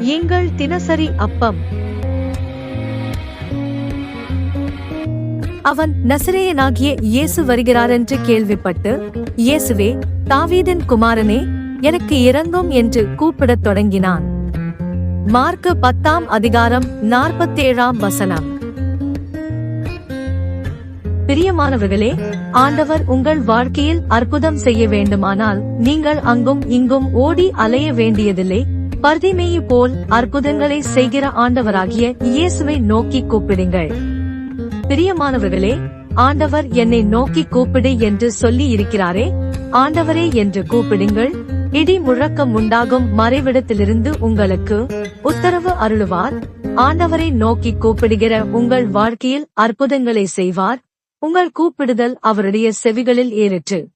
எங்கள் தினசரி அப்பம். அவன் நசிரேயனாகிய இயேசு வருகிறாரென்று கேள்விப்பட்டு இயேசுவே தாவீதின் குமாரனே எனக்கு இறங்கும் என்று கூப்பிடத் தொடங்கினான். மார்க்கு பத்தாம் அதிகாரம் நாற்பத்தேழாம் வசனம். பிரியமானவர்களே ஆண்டவர் உங்கள் வாழ்க்கையில் அற்புதம் செய்ய வேண்டுமானால் நீங்கள் அங்கும் இங்கும் ஓடி அலைய வேண்டியதில்லை. பர்திமேயு போல் அற்புதங்களை செய்கிற ஆண்டவராகிய இயேசுவை நோக்கி கூப்பிடுங்கள். பிரியமானவர்களே ஆண்டவர் என்னை நோக்கி கூப்பிடு என்று சொல்லி இருக்கிறாரே ஆண்டவரே என்று கூப்பிடுங்கள். இடி முழக்கம் உண்டாகும் மறைவிடத்திலிருந்து உங்களுக்கு உத்தரவு அருளுவார். ஆண்டவரை நோக்கி கூப்பிடுகிற உங்கள் வாழ்க்கையில் அற்புதங்களை செய்வார். உங்கள் கூப்பிடுதல் அவருடைய செவிகளில் ஏறிற்று.